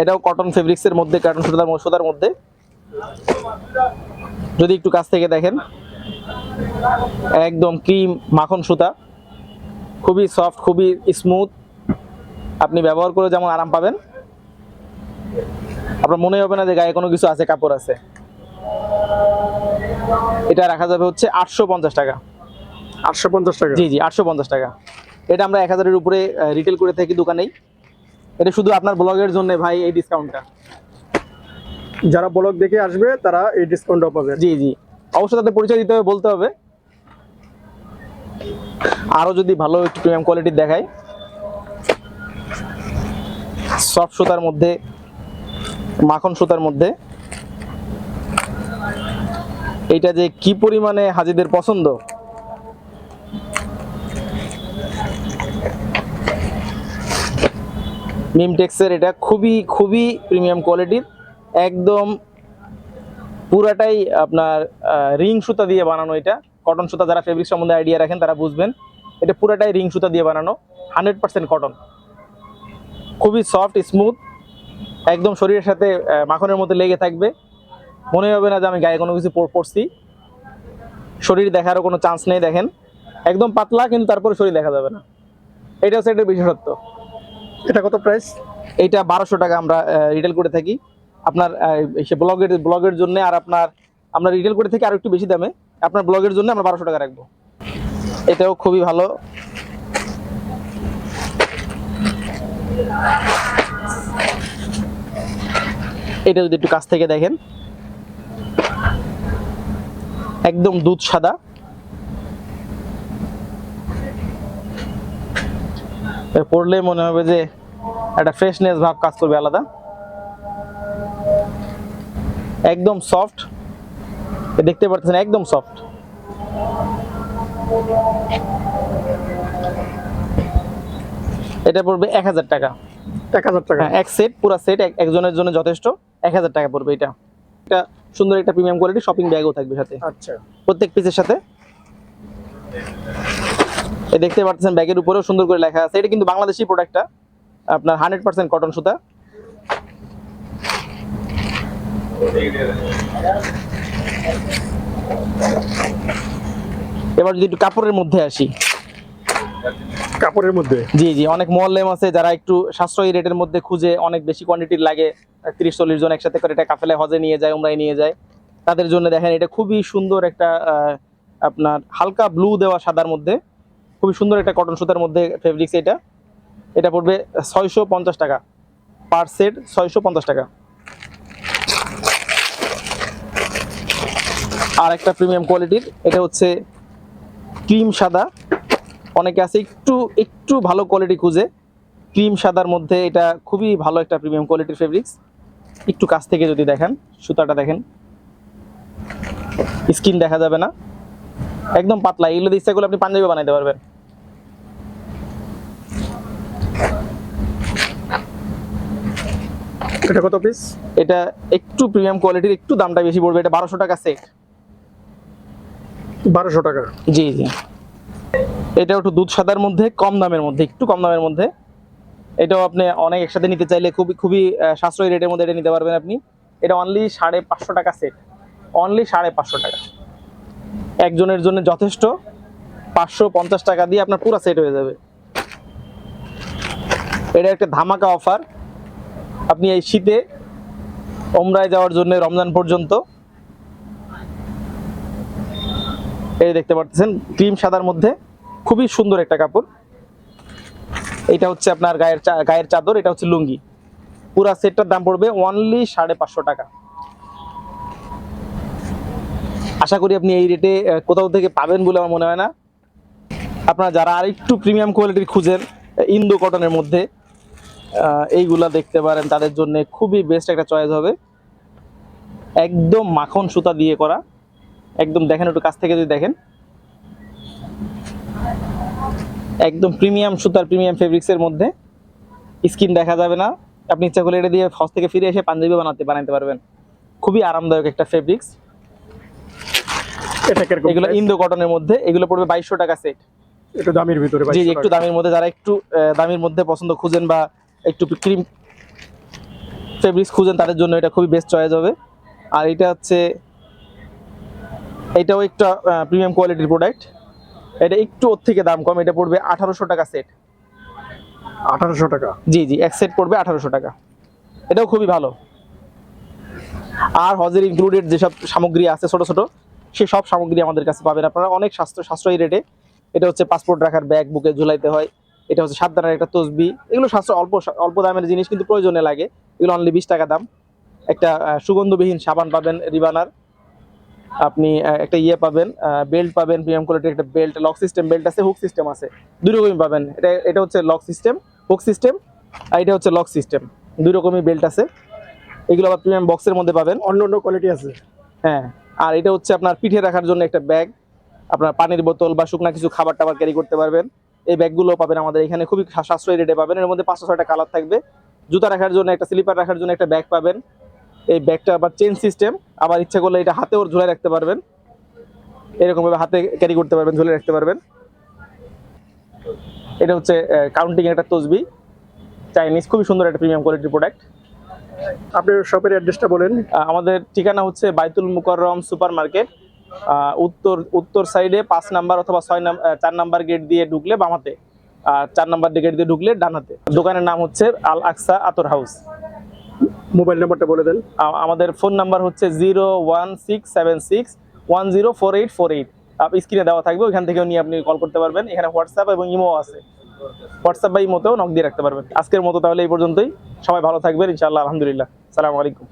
এটাও কটন ফেব্রিক্সের মধ্যে কার্টন সুতার সুতার মধ্যে। যদি একটু কাছ থেকে দেখেন একদম ক্রিম মাখন সুতা। খুবই সফট খুবই স্মুথ আপনি ব্যবহার করে যেমন আরাম পাবেন। আপনার মনে হবে না যে গায়ে কোনো কিছু আছে কাপড় আছে। এটা রাখা যাবে হচ্ছে আটশো পঞ্চাশ টাকা। আটশো পঞ্চাশ টাকা? জি জি আটশো পঞ্চাশ টাকা। এটা আমরা এক হাজারের উপরে রিটেল করে থাকি দোকানেই। এটা শুধু আপনার ব্লগের জন্য ভাই এই ডিসকাউন্টটা যারা ব্লগ দেখে আসবে তারা এই ডিসকাউন্টও পাবে। জি জি। অবশ্যই তাদের পরিচয় দিতে হবে বলতে হবে। আরও যদি ভালো একটু প্রিমিয়াম কোয়ালিটির দেখায় সফট সুতার মধ্যে মাখন সুতার মধ্যে এইটা যে কি পরিমাণে হাজিদের পছন্দ মিমটেক্সের এটা খুবই খুবই প্রিমিয়াম কোয়ালিটির একদম পুরাটাই আপনার রিং সুতা দিয়ে বানানো এটা। কটন সুতা যারা ফেব্রিক সম্বন্ধে আইডিয়া রাখেন, তারা বুঝবেন। এটা পুরাটাই রিং সুতা দিয়ে বানানো। হান্ড্রেড পার্সেন্ট কটন খুবই সফট স্মুথ একদম শরীরের সাথে মাখনের মধ্যে লেগে থাকবে। মনে হবে না যে আমি গায়ে কোনো কিছু পরছি। শরীর দেখারও কোনো চান্স নেই, দেখেন। একদম পাতলা, কিন্তু তারপরে শরীর দেখা যাবে না। এটা হচ্ছে এটার বিশেষত্ব। এটা কত প্রাইস এইটা বারোশো টাকা আমরা রিটেল করে থাকি। আপনার সে ব্লগের ব্লগের জন্য আর আপনার, আমরা রিটেল করে থাকি আর একটু বেশি দামে। আপনার ব্লগের জন্য আমরা বারোশো টাকা রাখব। এটাও খুবই ভালো। এটা যদি একটু কাছ থেকে দেখেন। একদম দুধ সাদা। পড়লে মনে হবে যে একটা ফ্রেশনেস ভাব কাজ করবে আলাদা। একদম সফট দেখতে পাচ্ছেন একদম সফট এটা পড়বে এক হাজার টাকা। এক হাজার টাকা। হ্যাঁ এক সেট পুরো সেট একজনের জন্য যথেষ্ট। এক হাজার টাকা পড়বে এটা। এটা সুন্দর একটা প্রিমিয়াম কোয়ালিটি শপিং ব্যাগও থাকবে সাথে। আচ্ছা। প্রত্যেক পিসের সাথে। দেখতে পাচ্ছেন ব্যাগের উপরেও সুন্দর করে লেখা আছে। এটা কিন্তু বাংলাদেশি প্রোডাক্টটা আপনার হান্ড্রেড পার্সেন্ট কটন সুতা। এবার যদি একটু কাপড়ের মধ্যে আসি। কাপড়ের মধ্যে? জি জি অনেক মহল্লেম আছে যারা একটু সাশ্রয়ী রেটের মধ্যে খুঁজে অনেক বেশি কোয়ান্টিটির লাগে। তিরিশ চল্লিশ জন একসাথে করে এটা কাফেলে হজে নিয়ে যায় উমরায় নিয়ে যায়। তাদের জন্য দেখেন এটা খুবই সুন্দর একটা আপনার হালকা ব্লু দেওয়া সাদার মধ্যে। খুবই সুন্দর একটা কটন সুতার মধ্যে ফেব্রিক্স এটা। এটা পড়বে ছয়শো পঞ্চাশ টাকা। পার সেট ছয়শো পঞ্চাশ টাকা। আর একটা প্রিমিয়াম কোয়ালিটির এটা হচ্ছে ক্রিম সাদা। অনেকে আছে একটু একটু ভালো কোয়ালিটি খুঁজে। ক্রিম সাদার মধ্যে এটা খুবই ভালো একটা প্রিমিয়াম কোয়ালিটির ফেব্রিক্স একটু কাছ থেকে যদি দেখেন, সুতাটা দেখেন। স্কিন দেখা যাবে না। একদম পাতলা। এগুলো ইচ্ছা করলে আপনি পাঞ্জাবি বানাইতে পারবেন। এটা কত পিস এটা একটু প্রিমিয়াম কোয়ালিটির একটু দামটা বেশি পড়বে। এটা বারোশো টাকা সেট বারোশো টাকা। জি জি। এটা একটু দুধ সাদার মধ্যে কম দামের মধ্যে একটু কম দামের মধ্যে। এটাও আপনি অনেক একসাথে নিতে চাইলে খুবই খুবই সাশ্রয়ী রেটের মধ্যে এটা নিতে পারবেন আপনি। এটা অনলি সাড়ে পাঁচশো টাকা সেট অনলি সাড়ে পাঁচশো টাকা। একজনের জন্য যথেষ্ট। পাঁচশো পঞ্চাশ টাকা দিয়ে আপনার পুরো সেট হয়ে যাবে। এটা একটা ধামাকা অফার আপনি এই শীতে ওমরায় যাওয়ার জন্য রমজান পর্যন্ত এই দেখতে পাচ্ছেন, ক্রিম সাদার মধ্যে খুবই সুন্দর একটা কাপড়। এটা হচ্ছে আপনার গায়ের গায়ের চাদর, এটা হচ্ছে লুঙ্গি। পুরা সেটটার দাম পড়বে অনলি সাড়ে পাঁচশো টাকা। আশা করি আপনি এই রেটে কোথাও থেকে পাবেন বলে আমার মনে হয় না। আপনারা যারা আরেকটু প্রিমিয়াম কোয়ালিটির খুঁজেন ইন্দো কটনের মধ্যে এইগুলা দেখতে পারেন তাদের জন্য খুবই বেস্ট একটা চয়েস হবে। একদম মাখন সুতা দিয়ে করা। একদম দেখেন একটু কাছ থেকে যদি দেখেন। একদম প্রিমিয়াম সুতার প্রিমিয়াম ফেব্রিক্সের মধ্যে। স্কিন দেখা যাবে না। আপনি ইচ্ছা করলে এটা দিয়ে হজ থেকে ফিরে এসে পাঞ্জাবি বানাতে বানাতে পারবেন। খুবই আরামদায়ক একটা ফেব্রিক্স এগুলো ইন্দো কটনের মধ্যে। এগুলো পড়বে বাইশশো টাকা সেট একটু দামের ভিতরে জি জি 2200 একটু। দামের মধ্যে যারা একটু দামের মধ্যে পছন্দ খুঁজেন বা একটু ক্রিম ফেব্রিক্স খুঁজেন তাদের জন্য এটা খুবই বেস্ট চয়েস হবে। আর এটা হচ্ছে এটাও একটা প্রিমিয়াম কোয়ালিটির প্রোডাক্ট এটা একটু ওর থেকে দাম কম এটা পড়বে আঠারোশো টাকা সেট আঠারোশো টাকা? জি জি এক সেট পড়বে আঠারোশো টাকা। এটাও খুবই ভালো। আর হজের ইনক্লুডেড যেসব সামগ্রী আছে ছোট ছোট সেই সব সামগ্রী আমাদের কাছে পাবেন। আপনারা অনেক সাশ্রয় সাশ্রয়ী রেটে এটা হচ্ছে পাসপোর্ট রাখার ব্যাগ বুকে ঝুলাইতে হয়। এটা হচ্ছে সাবধানের একটা তসবি। এগুলো সাশ্রয় অল্প অল্প দামের জিনিস কিন্তু প্রয়োজনে লাগে। এগুলো অনলি বিশ টাকা দাম। একটা সুগন্ধবিহীন সাবান পাবেন রিবানার। আপনি একটা ইয়ে পাবেন বেল্ট পাবেন প্রিমিয়াম কোয়ালিটির একটা বেল্ট লক সিস্টেম বেল্ট আছে হুক সিস্টেম আছে। দুই রকমই পাবেন। এটা এটা হচ্ছে লক সিস্টেম হুক সিস্টেম আর এটা হচ্ছে লক সিস্টেম দুই রকমই বেল্ট আছে। এগুলো আবার প্রিমিয়াম বক্সের মধ্যে পাবেন। অন্য অন্য কোয়ালিটি আছে। হ্যাঁ আর এটা হচ্ছে আপনার পিঠে রাখার জন্য একটা ব্যাগ আপনার পানির বোতল বা শুকনা কিছু খাবার টাবার ক্যারি করতে পারবেন। এই ব্যাগগুলো পাবেন আমাদের এখানে। খুবই সাশ্রয়ী রেটে পাবেন। এর মধ্যে পাঁচশো ছয়টা কালার থাকবে। জুতা রাখার জন্য একটা স্লিপার রাখার জন্য একটা ব্যাগ পাবেন। এই ব্যাগটা আবার চেন সিস্টেম আবার ইচ্ছা করলে এটা হাতেও ঝুলে রাখতে পারবেন। এরকমভাবে হাতে ক্যারি করতে পারবেন ঝুলে রাখতে পারবেন। এটা হচ্ছে কাউন্টিং একটা তসবি। চাইনিজ খুবই সুন্দর একটা প্রিমিয়াম কোয়ালিটির প্রোডাক্ট আপনার শপের অ্যাড্রেসটা বলেন। আমাদের ঠিকানা হচ্ছে বাইতুল মুকাররম সুপার মার্কেট উত্তর উত্তর সাইডে পাঁচ নাম্বার অথবা ছয় নাম্বার চার নাম্বার গেট দিয়ে ঢুকলে বামাতে আর চার নাম্বার গেট দিয়ে ঢুকলে ডানাতে দোকানের নাম হচ্ছে আল আকসা আতর হাউস। মোবাইল নাম্বারটা বলে দেন। আমাদের ফোন নাম্বার হচ্ছে zero one six seven six one zero four eight four eight. স্ক্রিনে দেওয়া থাকবে ওইখান থেকেও নিয়ে আপনি কল করতে পারবেন। এখানে হোয়াটসঅ্যাপ এবং ইমো আছে। হোয়াটসঅ্যাপ বা ইমোতেও নক দিয়ে রাখতে পারবেন। আজকের মতো তাহলে এই পর্যন্তই। সবাই ভালো থাকবেন ইনশাআল্লাহ আলহামদুলিল্লাহ। সালামু আলাইকুম।